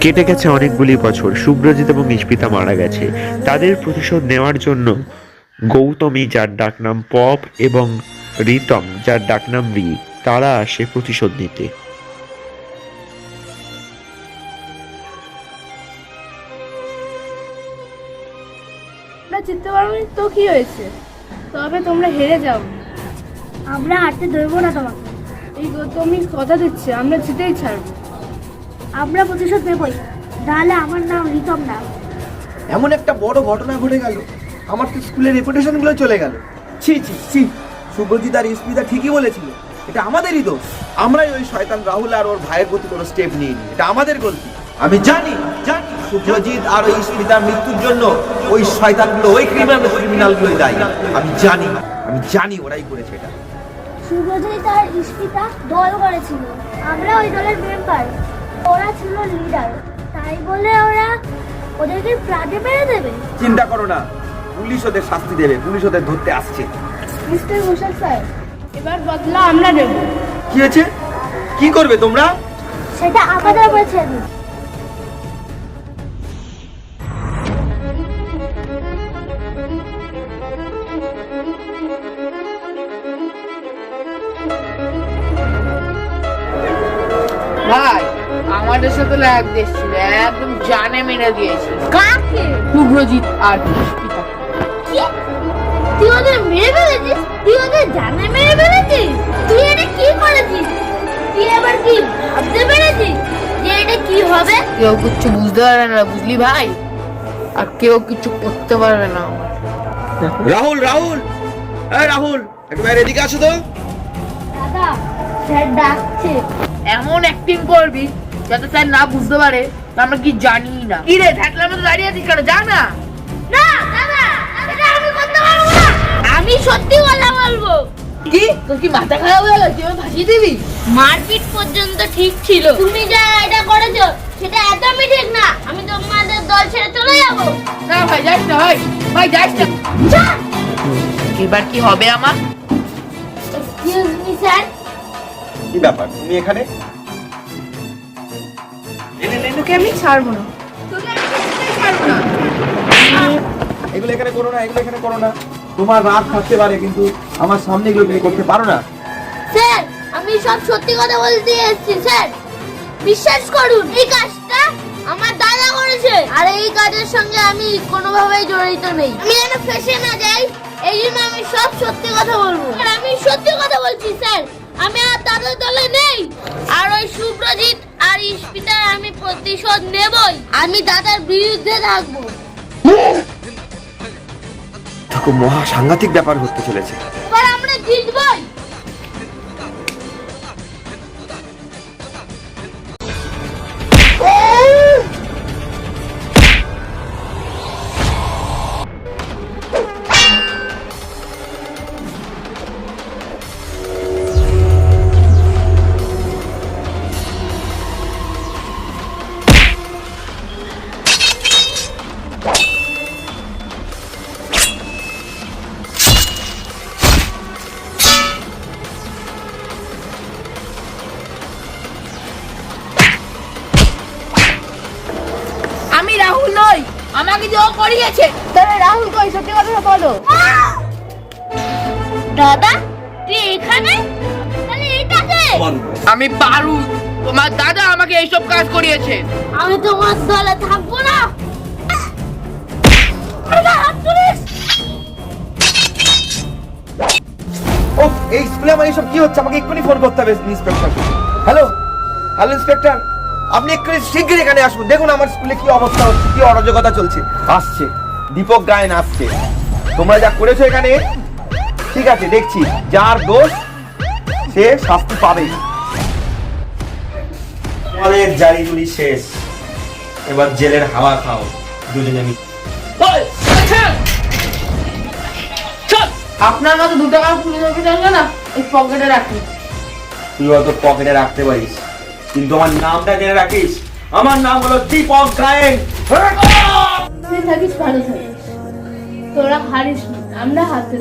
কেটে গেছে অনেকগুলি বছর। শুভ্রজিৎ এবং ইস্পিতা মারা গেছে। তাদের প্রতিশোধ নেওয়ার জন্য গৌতমী যার ডাকনাম পপ এবং রিতম যার ডাকনাম রি তারা আসে প্রতিশোধ নিতে। জিততে পারোনি তো কি হয়েছে? তবে তোমরা হেরে যাও। আমরা হাঁটতে ধরবো না তোমাকে। এই তুমি কথা দিচ্ছে আমরা জিতেই ছাড়বো। আমরা প্রতিশোধ নেবই। তাহলে আমার নাম রিতম না। এমন একটা বড় ঘটনা ঘটে গেল। আমার তো স্কুলের রেপুটেশনগুলো চলে গেল। ছি ছি ছি। শুভজিৎ আর ইস্মিতা ঠিকই বলেছিল। এটা আমাদেরই দোষ। আমরাই ওই শয়তান রাহুল আর ওর ভাইয়ের প্রতি কোনো স্টেপ নিইনি। এটা আমাদের গলতি। আমি জানি জানি। শুভজিৎ আর ওই ইস্মিতার মৃত্যুর জন্য ওই শয়তানগুলো ওই ক্রিমিনাল ক্রিমিনালগুলোই দায়ী। আমি জানি আমি জানি ওরাই করেছে এটা। শুভজিৎ আর ইস্পিতা দল করেছিল। আমরা ওই দলের মেম্বার ছিল লিডার তাই বলে ওরা ওদেরকে প্রাণে মেরে দেবে? চিন্তা করো না। পুলিশ ওদের শাস্তি দেবে। পুলিশ ওদের ধরতে আসছে। মিস্টার ঘোষাল স্যার এবার বদলা আমরা নেব। কি হয়েছে? কি করবে তোমরা? সেটা আমাদের উপরে ছেড়ে দিন। ভাই আমাদের সাথে দেশ একদম জানে মেরে দিয়েছে। কাকে? শুভ্রজিৎ আর পুষ্পিতা কি? তুই ওদের মেরে ফেলেছিস? তুই ওদের জানে মেরে ফেলেছিস? তুই এটা কি করেছিস? তুই এবার কি ভাবতে পেরেছিস যে এটা কি হবে? কেউ কিছু বুঝতে পারবে না বুঝলি ভাই? আর কেউ কিছু করতে পারবে না রাহুল রাহুল! এই রাহুল একটু বাইরে এদিকে আসো তো। দাদা স্যার ডাকছে। এমন অ্যাক্টিং করবি যাতে স্যার না বুঝতে পারে আমরা কি জানি না। কি রে থাকলে মতো দাঁড়িয়ে আছিস কেন? যা না। না দাদা আমি করতে পারব না। আমি সত্যি কথা বলব। কি? তোর কি মাথা খারাপ হয়ে গেল? তুই ভাসিয়ে দিবি? মারপিট পর্যন্ত ঠিক ছিল। তুমি যা এটা করেছ সেটা একদমই ঠিক না। আমি তোমাদের দল ছেড়ে চলে যাব। না ভাই যাস না ভাই। ভাই যাস না। এবার কি হবে আমার? এক্সকিউজ মি স্যার কি ব্যাপার? তুমি এখানে? তোকে আমি ছাড়বো না। তোকে আমি কিছুতেই ছাড়বো না। এগুলো এখানে করো না এগুলো এখানে করো না। তোমার রাত থাকতে পারে কিন্তু আমার সামনে এগুলো তুমি করতে পারো না। স্যার আমি সব সত্যি কথা বলতে এসেছি স্যার। বিশ্বাস করুন এই কাজটা আমার দাদা করেছে। আর এই কাজের সঙ্গে আমি কোনোভাবেই জড়িত নেই। আমি যেন ফেসে না যাই এই জন্য আমি সব সত্যি কথা বলব। আর আমি সত্যি কথা বলছি স্যার। আমি আর দাদার দলে নেই। আর ওই সুব্রজিৎ আর ইস্পিতার আমি প্রতিশোধ নেবই। আমি দাদার বিরুদ্ধে থাকব। মহা সাংঘাতিক ব্যাপার হতে চলেছে। এবার আমরা জিতবই। আমাকে যে করিয়েছে তাহলে রাহুল কই? সত্যি কথাটা বলো। দাদা তুই এখানে? তাহলে এটা কে আমি পারু তোমার দাদা আমাকে এইসব কাজ করিয়েছে। আমি তোমার দলে থাকব না। ও এই স্কুলে আমার এইসব কি হচ্ছে? আমাকে এক্ষুনি ফোন করতে হবে ইন্সপেক্টর হ্যালো হ্যালো ইন্সপেক্টর আপনি এক্ষুনি শীঘ্রই এখানে আসুন দেখুন আমার স্কুলে কি অবস্থা হচ্ছে কি অরাজকতা চলছে। আসছে দীপক গায়ন আসছে। তোমরা যা করেছ এখানে ঠিক আছে দেখছি। যার দোষ সে শাস্তি পাবেই তোমাদের জারিগুলি শেষ। এবার জেলের হাওয়া খাও দুজনে মিলে। আপনার মতো দু টাকা অফিস না এই পকেটে রাখুন। তুই হয়তো পকেটে রাখতে পারিস। কিন্তু আমার নামটা জেনে রাখিস? আমার নাম হলো দীপক গায়েন। তুই থাকিস ভালো থাকিস তোরা হারিস আমরা হাতে